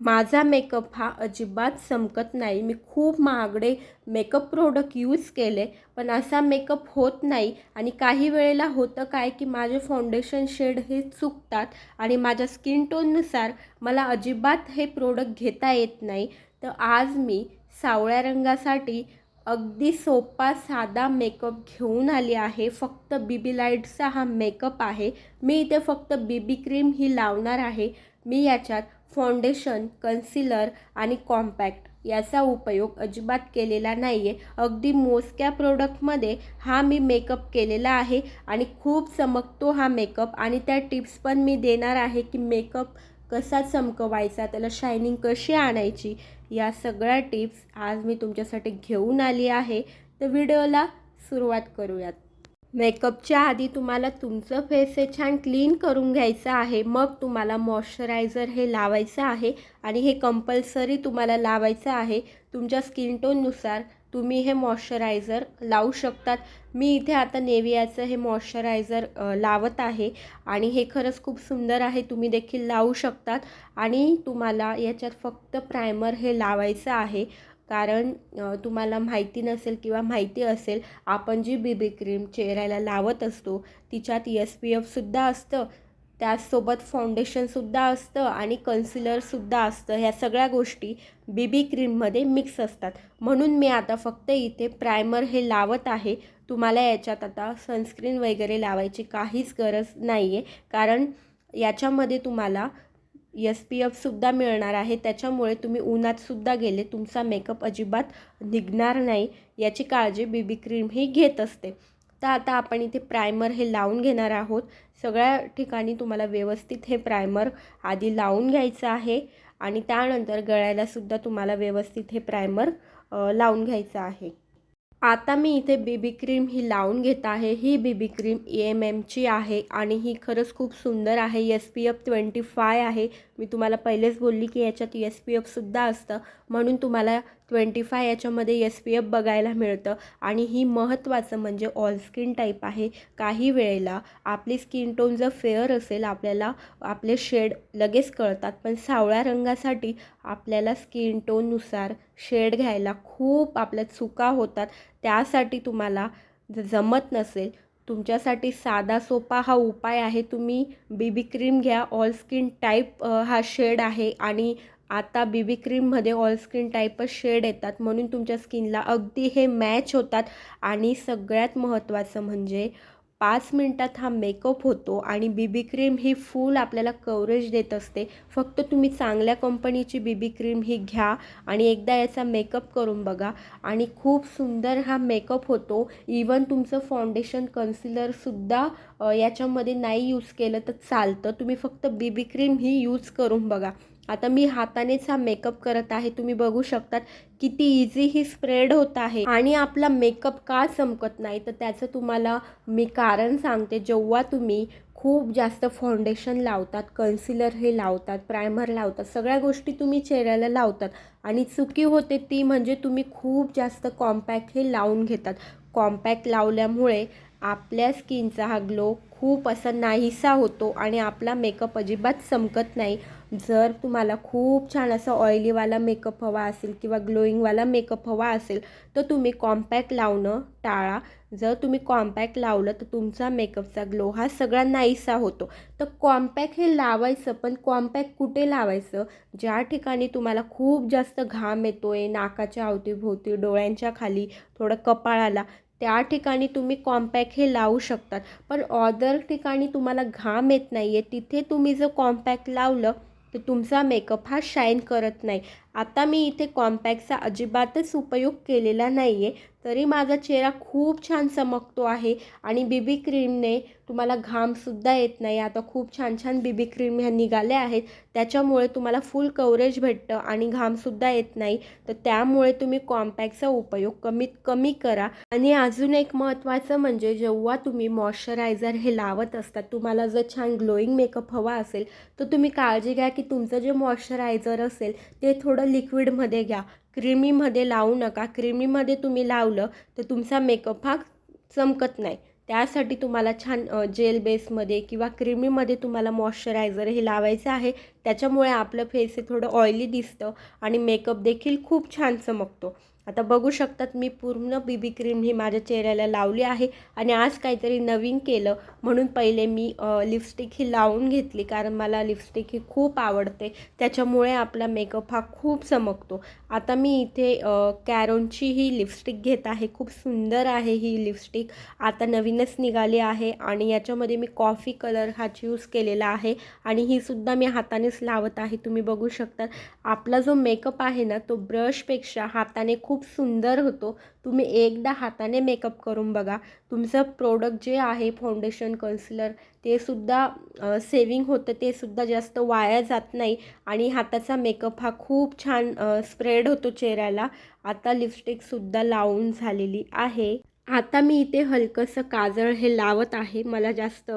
माझा मेकअप हा अजिबात चमकत नाही. मी खूप महागडे मेकअप प्रोडक्ट यूज केले पण असा मेकअप होत नाही. आणि काही वेळेला होतं काय की माझे फाउंडेशन शेड हे चुकतात आणि माझ्या स्किन टोननुसार मला अजिबात हे प्रोडक्ट घेता येत नाही. तर आज मी सावळ्या रंगासाठी अगदी सोपा साधा मेकअप घेऊन आली आहे. फक्त बीबी लाईटचा हा मेकअप आहे. मी इथे फक्त बीबी क्रीम ही लावणार आहे. मी याच्यात फाउंडेशन कन्सिलर आणि कॉम्पॅक्ट याचा उपयोग अजिबात केलेला नाही आहे अगदी मोजक्या प्रोडक्टमध्ये हा मी मेकअप केलेला आहे आणि खूप चमकतो हा मेकअप आणि त्या टिप्स पण मी देणार आहे की मेकअप कसा चमकवायचा त्याला शायनिंग कशी आणायची या सगळ्या टिप्स आज मी तुमच्यासाठी घेऊन आली आहे. तर व्हिडिओला सुरुवात करूयात. मेकअपच्या आधी तुम्हाला तुमचं फेस हे छान क्लीन करून घ्यायचं आहे. मग तुम्हाला मॉइश्चरायझर हे लावायचं आहे आणि हे कंपल्सरी तुम्हाला लावायचं आहे. तुमच्या स्किन टोननुसार तुम्ही हे मॉइश्चरायझर लावू शकतात. मी इथे आता नेवियाचं हे मॉइश्चरायझर लावत आहे आणि हे खरंच खूप सुंदर आहे. तुम्ही देखील लावू शकतात आणि तुम्हाला याच्यात फक्त प्रायमर हे लावायचं आहे. कारण तुम्हाला माहिती नसेल किंवा माहिती असेल आपण जी बी बी क्रीम चेहऱ्याला लावत असतो तिच्यात एस पी एफसुद्धा असतं त्याचसोबत फाउंडेशनसुद्धा असतं आणि कन्सिलरसुद्धा असतं. ह्या सगळ्या गोष्टी बी बी क्रीममध्ये मिक्स असतात. म्हणून मी आता फक्त इथे प्रायमर हे लावत आहे. तुम्हाला याच्यात आता सनस्क्रीन वगैरे लावायची काहीच गरज नाही आहे कारण याच्यामध्ये तुम्हाला एस पी एफसुद्धा मिळणार आहे. त्याच्यामुळे तुम्ही उन्हातसुद्धा गेले तुमचा मेकअप अजिबात निघणार नाही याची काळजी बीबी क्रीम ही घेत असते. तर आता आपण इथे प्रायमर हे लावून घेणार आहोत. सगळ्या ठिकाणी तुम्हाला व्यवस्थित हे प्रायमर आधी लावून घ्यायचं आहे आणि त्यानंतर गळ्यालासुद्धा तुम्हाला व्यवस्थित हे प्रायमर लावून घ्यायचं आहे. आता मी इथे बीबी क्रीम ही लावून घेत आहे. ही B B cream E M एमची आहे आणि ही खरंच खूप सुंदर आहे. S P F twenty five आहे. मी तुम्हाला पहिलेच बोलली की याच्यात एस पी एफसुद्धा असतं. म्हणून तुम्हाला ट्वेंटी फाय याच्यामध्ये एस पी एफ बघायला मिळतं. आणि ही महत्त्वाचं म्हणजे ऑल स्किन टाईप आहे. काही वेळेला आपली स्किन टोन जर फेअर असेल आपल्याला आपले शेड लगेच कळतात. पण सावळ्या रंगासाठी आपल्याला स्किन टोननुसार शेड घ्यायला खूप आपल्या चुका होतात. त्यासाठी तुम्हाला जर जमत नसेल तुमच्यासाठी साधा सोपा हा उपाय आहे. तुम्ही बीबी क्रीम घ्या. ऑल स्किन टाईप हा शेड आहे. आणि आता बीबी क्रीममध्ये ऑल स्किन टाईपच शेड येतात म्हणून तुमच्या स्किनला अगदी हे मॅच होतात. आणि सगळ्यात महत्त्वाचं म्हणजे पाच मिनटात हा मेकअप होतो आणि बीबी क्रीम ही फुल आपल्याला कवरेज देत असते. फक्त तुम्ही चांगल्या कंपनीची बीबी क्रीम ही घ्या आणि एकदा याचा मेकअप करून बघा. आणि खूप सुंदर हा मेकअप होतो. इवन तुमचं फाउंडेशन कन्सिलरसुद्धा याच्यामध्ये नाही यूज केलं तर चालतं. तुम्ही फक्त बीबी क्रीम ही यूज करून बघा. आता मी हातानेच हा मेकअप करत आहे. तुम्ही बघू शकतात किती इझी ही स्प्रेड होत आहे. आणि आपला मेकअप का चमकत नाही? तर त्याचं तुम्हाला मी कारण सांगते. जेव्हा तुम्ही खूप जास्त फाउंडेशन लावतात कन्सिलर हे लावतात प्रायमर लावतात सगळ्या गोष्टी तुम्ही चेहऱ्याला लावतात. आणि चुकी होते ती म्हणजे तुम्ही खूप जास्त कॉम्पॅक्ट हे लावून घेतात. कॉम्पॅक्ट लावल्यामुळे आपल्या स्किनचा हा ग्लो खूप असा नाहीसा होतो आणि आपला मेकअप अजिबात चमकत नाही. जर तुम्हाला खूप छान असा ऑइलीवाला मेकअप हवा असेल किंवा ग्लोईंगवाला मेकअप हवा असेल तर तुम्ही कॉम्पॅक्ट लावणं टाळा. जर तुम्ही कॉम्पॅक्ट लावलं तर तुमचा मेकअपचा ग्लो हा सगळा नाहीसा होतो. तर कॉम्पॅक्ट हे लावायचं पण कॉम्पॅक्ट कुठे लावायचं? ज्या ठिकाणी तुम्हाला खूप जास्त घाम येतो आहे नाकाच्या अवतीभोवती डोळ्यांच्या खाली थोडं कपाळाला त्या ठिकाणी तुम्ही कॉम्पॅक हे लावू शकतात. पण ऑदर ठिकाणी तुम्हाला घाम येत नाही आहे तिथे तुम्ही जर कॉम्पॅक लावलं तर तुमचा मेकअप हा शाईन करत नाही. आता मी इथे कॉम्पॅक्टचा अजिबातच उपयोग केलेला नाही आहे तरी माझा चेहरा खूप छान चमकतो आहे आणि बीबी क्रीमने तुम्हाला घामसुद्धा येत नाही. आता खूप छान छान बीबी क्रीम ह्या निघाल्या आहेत. त्याच्यामुळे तुम्हाला फुल कवरेज भेटतं आणि घामसुद्धा येत नाही. तर त्यामुळे तुम्ही कॉम्पॅक्टचा उपयोग कमीत कमी करा. आणि अजून एक महत्त्वाचं म्हणजे जेव्हा तुम्ही मॉइश्चरायझर हे लावत असतात तुम्हाला जर छान ग्लोईंग मेकअप हवा असेल तर तुम्ही काळजी घ्या की तुमचं जे मॉइश्चरायझर असेल ते थोडं लिक्विडमध्ये घ्या. क्रीमीमध्ये लावू नका. क्रीमीमध्ये तुम्ही लावलं तर तुमचा मेकअप हा चमकत नाही. त्यासाठी तुम्हाला छान जेल बेसमध्ये किंवा क्रीमीमध्ये तुम्हाला मॉइश्चरायझर हे लावायचं आहे. त्याच्यामुळे आपलं फेस हे थोडं ऑइली दिसतं आणि मेकअप देखील खूप छान चमकतो. आता बघू शकतात मी पूर्ण बी बी क्रीम ही माझ्या चेहऱ्याला लावली आहे. आणि आज काहीतरी नवीन केलं. म्हणून पहिले मी लिपस्टिक ही लावून घेतली. कारण मला लिपस्टिक ही खूप आवडते. त्याच्यामुळे आपला मेकअप हा खूप चमकतो. आता मी इथे कॅरोनची ही लिपस्टिक घेत आहे. खूप सुंदर आहे ही लिपस्टिक आता नवीनच निघाली आहे. आणि याच्यामध्ये मी कॉफी कलर हाच यूज केलेला आहे. आणि ही सुद्धा मी हातानेच लावत आहे. तुम्ही बघू शकता. आपला जो मेकअप आहे ना तो ब्रशपेक्षा हाताने खूप खूप सुंदर होतो. तुम्ही एकदा हाताने मेकअप करून बघा. तुमचं प्रोडक्ट जे आहे फाउंडेशन कन्सिलर ते सुद्धा सेविंग होतं. ते सुद्धा जास्त वाया जात नाही. आणि हाताचा मेकअप हा खूप छान स्प्रेड होतो चेहऱ्याला. आता लिपस्टिकसुद्धा लावून झालेली आहे. आता मी इथे हलकंसं काजळ हे लावत आहे. मला जास्त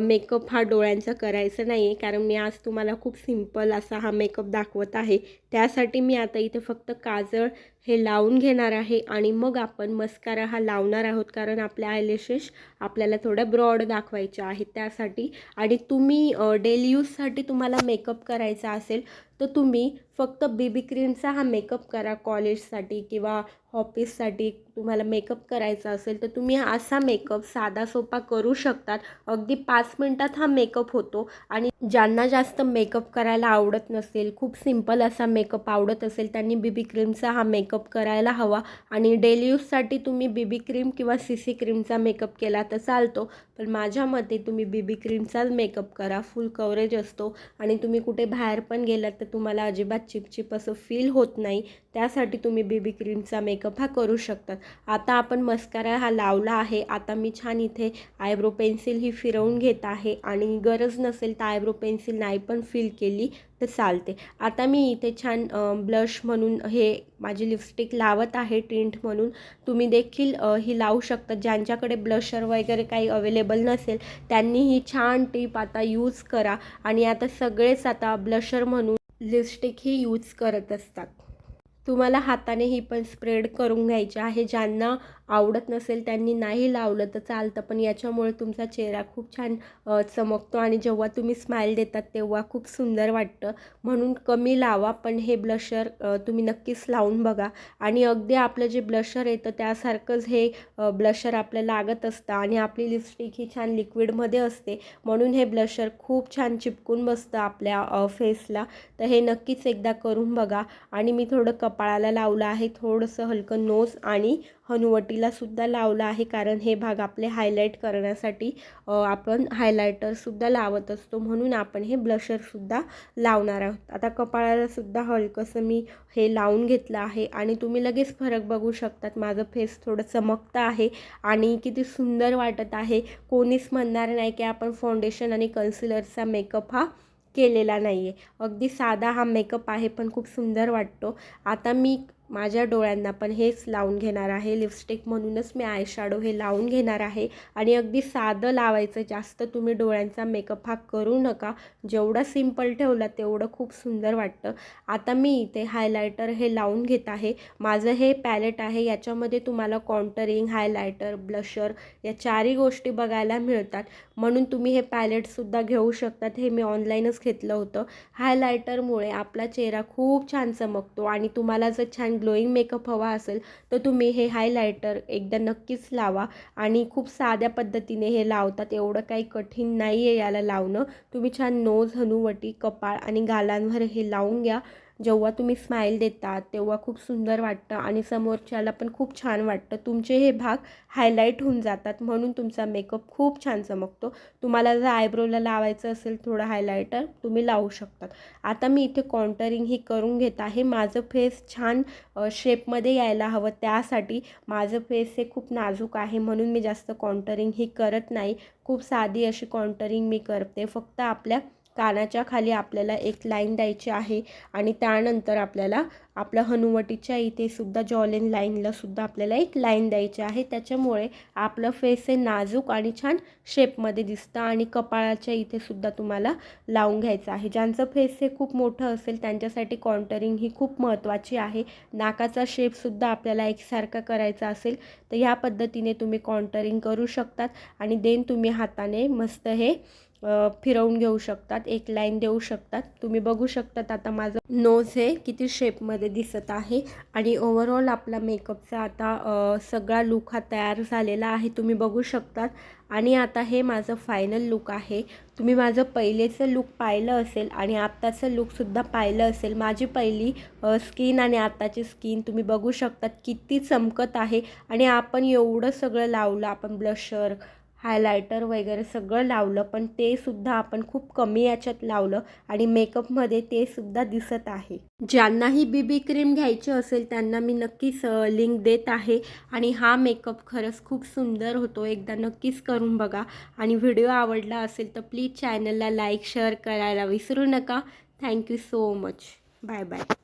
मेकअप हा डोळ्यांचा करायचं नाही आहे कारण मी आज तुम्हाला खूप सिंपल असा हा मेकअप दाखवत आहे. त्यासाठी मी आता इथे फक्त काजळ हे लावून घेणार आहे आणि मग आपण मस्कारा हा लावणार आहोत कारण आपल्या आयलेशेस आपल्याला थोड्या ब्रॉड दाखवायच्या आहेत त्यासाठी. आणि तुम्ही डेली यूजसाठी तुम्हाला मेकअप करायचा असेल तर तुम्ही फक्त बेबी क्रीमचा हा मेकअप करा कॉलेजसाठी किंवा ऑफिससाठी तुम्हाला मेकअप करायचा असेल तर तुम्ही असा मेकअप साधा सोपा करू शकतात. अगदी पाच मिनटात हा मेकअप होतो. आणि ज्यांना जास्त मेकअप करायला आवडत नसेल खूप सिंपल असा मेकअप आवडत असेल त्यांनी बीबी क्रीमचा हा मेकअप मेकअप करायला हवा. आणि डेली यूजसाठी तुम्ही बीबी क्रीम किंवा सी सी क्रीमचा मेकअप केला तर चालतो. पण माझ्या मते तुम्ही बीबी क्रीमचाच मेकअप करा. फुल कवरेज असतो. आणि तुम्ही कुठे बाहेर पण गेलात तर तुम्हाला अजिबात चिपचिप असं फील होत नाही. त्यासाठी तुम्ही बीबी क्रीमचा मेकअप हा करू शकतात आता आपण मस्कारा हा लावला आहे. आता मी छान इथे आयब्रो पेन्सिल ही फिरवून घेत आहे. आणि गरज नसेल तर आयब्रो पेन्सिल नाही पण फिल केली तर चालते. आता मी इथे छान ब्लश म्हणून हे माझी लिपस्टिक लावत आहे टिंट म्हणून. तुम्ही देखील ही लावू शकता. ज्यांच्याकडे ब्लशर वगैरे काही अवेलेबल नसेल त्यांनी ही छान टीप आता यूज करा. आणि आता सगळेच आता ब्लशर म्हणून लिपस्टिक ही यूज करत असतात. तुम्हाला हाताने ही पण स्प्रेड करून घ्यायची आहे ज्यांना आवडत नसेल त्यांनी नाही लावलं तर चालतं. पण याच्यामुळे तुमचा चेहरा खूप छान चमकतो आणि जेव्हा तुम्ही स्माईल देतात तेव्हा खूप सुंदर वाटतं. म्हणून कमी लावा पण हे ब्लशर तुम्ही नक्कीच लावून बघा. आणि अगदी आपलं जे ब्लशर येतं त्यासारखंच हे ब्लशर आपल्याला लागत असतं आणि आपली लिपस्टिक ही छान लिक्विडमध्ये असते. म्हणून हे ब्लशर खूप छान चिपकून बसतं आपल्या फेसला तर हे नक्कीच एकदा करून बघा. आणि मी थोडं कपाळाला लावलं आहे थोडंसं हलकं नोज आणि हनुवटीला सुद्धा लावलं आहे. कारण हे भाग आपले हायलाईट करण्यासाठी आपण हायलायटरसुद्धा लावत असतो. म्हणून आपण हे ब्लशरसुद्धा लावणार आहोत. आता कपाळालासुद्धा हलकंसं मी हे लावून घेतलं आहे. आणि तुम्ही लगेच फरक बघू शकतात. माझं फेस थोडं चमकतं आहे. आणि किती सुंदर वाटत आहे. कोणीच म्हणणार नाही की आपण फाउंडेशन आणि कन्सिलरचा मेकअप हा केलेला नाही आहे अगदी साधा हा मेकअप आहे पण खूप सुंदर वाटतो. आता मी माझ्या डोळ्यांना पण हेच लावून घेणार आहे. लिपस्टिक म्हणूनच मी आय शॅडो हे लावून घेणार आहे. आणि अगदी साधं लावायचं जास्त तुम्ही डोळ्यांचा मेकअप हा करू नका. जेवढा सिंपल ठेवला तेवढं खूप सुंदर वाटतं. आता मी इथे हायलायटर हे लावून घेत आहे. माझं हे पॅलेट आहे. याच्यामध्ये तुम्हाला कॉन्टरिंग हायलायटर ब्लशर या चारही गोष्टी बघायला मिळतात. म्हणून तुम्ही हे पॅलेटसुद्धा घेऊ शकतात. हे मी ऑनलाईनच घेतलं होतं. हायलायटरमुळे आपला चेहरा खूप छान चमकतो आणि तुम्हाला जर छान ग्लोईंग मेकअप हवा असेल तर तुम्ही हे हायलायटर एकदा नक्कीच लावा आणि खूप साध्या पद्धतीने हे लावतात. एवढं काही कठीण नाही आहे याला लावणं. तुम्ही छान नोज हनुवटी कपाळ आणि गालांवर हे लावून घ्या. जेव्हा तुम्ही स्माईल देतात तेव्हा खूप सुंदर वाटतं आणि समोरच्याला पण खूप छान वाटतं. तुमचे हे भाग हायलाईट होऊन जातात म्हणून तुमचा मेकअप खूप छान चमकतो. तुम्हाला जर आयब्रोला लावायचं असेल थोडं हायलायटर तुम्ही लावू शकतात. आता मी इथे कॉन्टरिंग ही करून घेत आहे. माझं फेस छान शेपमध्ये यायला हवं. त्यासाठी माझं फेस हे खूप नाजूक आहे म्हणून मी जास्त कॉन्टरिंग ही करत नाही. खूप साधी अशी कॉन्टरिंग मी करते. फक्त आपल्या कानाच्या खाली आपल्याला एक लाईन द्यायची आहे आणि त्यानंतर आपल्याला आपल्या हनुवटीच्या इथे सुद्धा जॉलेन लाईनला सुद्धा आपल्याला एक लाईन द्यायची आहे. त्याच्यामुळे आपलं फेस हे नाजूक आणि छान शेपमध्ये दिसतं आणि कपाळाच्या इथे सुद्धा तुम्हाला लावून घ्यायचं आहे. ज्यांचं फेस हे खूप मोठं असेल त्यांच्यासाठी कॉन्टरिंग ही खूप महत्त्वाची आहे. नाकाचा शेपसुद्धा आपल्याला एकसारखा करायचा असेल तर ह्या पद्धतीने तुम्ही कॉन्टरिंग करू शकतात आणि देन तुम्ही हाताने मस्त हे फिरवून घेऊ शकतात एक लाईन देऊ शकतात. तुम्ही बघू शकतात आता माझं नोज हे किती शेपमध्ये दिसत आहे. आणि ओव्हरऑल आपला मेकअपचा आता सगळा लुक हा तयार झालेला आहे. तुम्ही बघू शकतात. आणि आता हे माझं फायनल लुक आहे. तुम्ही माझं पहिलेचं लुक पाहिलं असेल आणि आत्ताचं लुकसुद्धा पाहिलं असेल. माझी पहिली स्किन आणि आत्ताची स्किन तुम्ही बघू शकतात. किती चमकत आहे. आणि आपण एवढं सगळं लावलं आपण ब्लशर हायलायटर वगैरे सगळं लावलं पण ते सुद्धा आपण खूप कमी याच्यात लावलं आणि मेकअपमध्ये ते सुद्धा दिसत आहे. ज्यांनाही बी बी क्रीम घ्यायची असेल त्यांना मी नक्कीच लिंक देत आहे. आणि हा मेकअप खरंच खूप सुंदर होतो. एकदा नक्कीच करून बघा. आणि व्हिडिओ आवडला असेल तर प्लीज चॅनलला लाईक शेअर करायला विसरू नका. Thank you so much bye bye